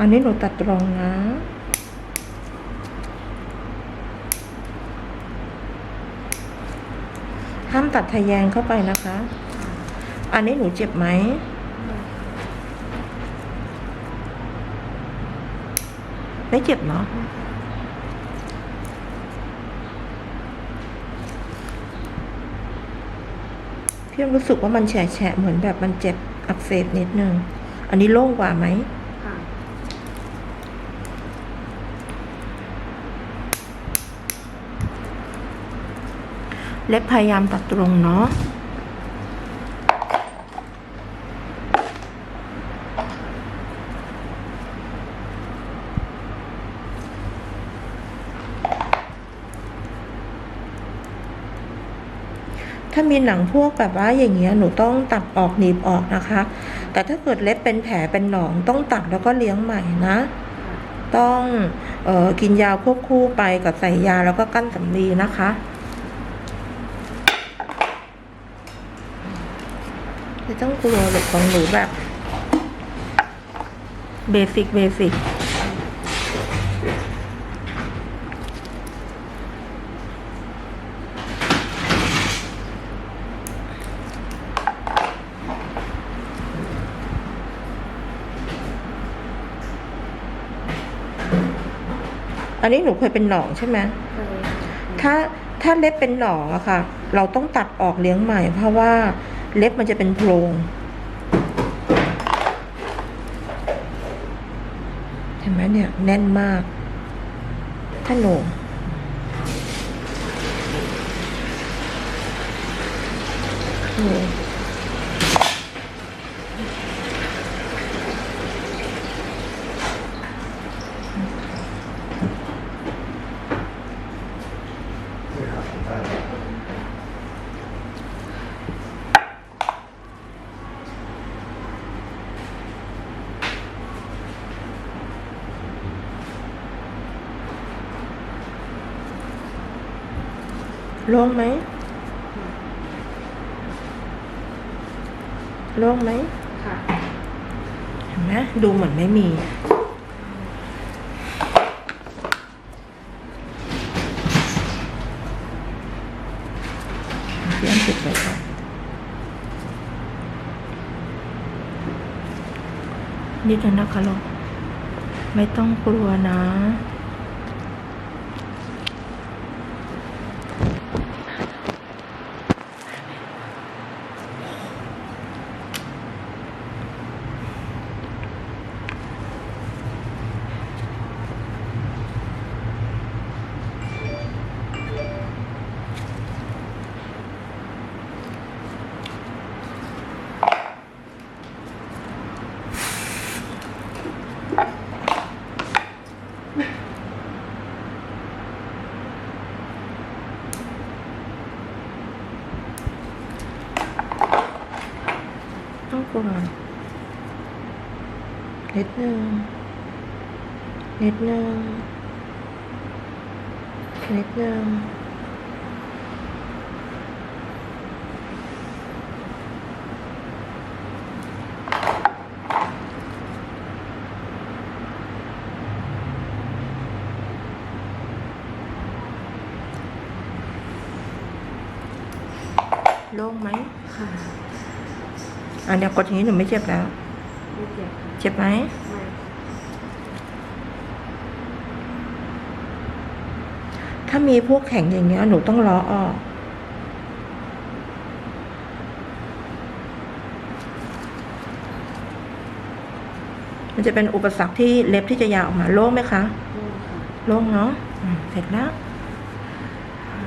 อันนี้หนูตัดตรงนะห้ามตัดทะแยงเข้าไปนะคะ อันนี้หนูเจ็บไหม ไม่เจ็บเนาะพี่รู้สึกว่ามันแฉะแฉะเหมือนแบบมันเจ็บอักเสบนิดนึง อันนี้โล่งกว่าไหม เล็บพยายามตัดตรงเนาะถ้ามีหนังพวกแบบว่าอย่างเงี้ยหนูต้องตัดออกหนีบออกนะคะ แต่ถ้าเกิดเล็บเป็นแผลเป็นหนองต้องตัดแล้วก็เลี้ยงใหม่นะ ต้องออกินยาควบคู่ไปกับใส่ยาแล้วก็กั้นสำลีนะคะ ไม่ต้องกลัวหรอกของหนูแบบเบสิกเบสิกอันนี้หนูเคยเป็นหนองใช่ไหมเคยถ้าถ้าเล็บเป็นหนองอะค่ะ เราต้องตัดออกเลี้ยงใหม่ เพราะว่า เล็บมันจะเป็นโพรงเห็นไหมเนี่ยแน่นมากถ้าหนูหนู โล่งไหมโล่งไหมค่ะเห็นไหมดูเหมือนไม่มีเสียงติดไปก่อนนิดนึงนะคะลูกไม่ต้องกลัวนะ ต้องกลัวนิ ดนึงนิดนึงนิดนึงโล่งไหมค่ะอะเดี๋ยวกดอย่างนี้หนูไม่เจ็บแล้วไม่เจ็บค่ะเจ็บไหมไม่ถ้ามีพวกแข็งอย่างเงี้ยหนูต้องล้อออก มันจะเป็นอุปสรรคที่เล็บที่จะยาวออกมาโล่งไหมคะ โล่งค่ะโล่งเนาะอืมเสร็จแล้ว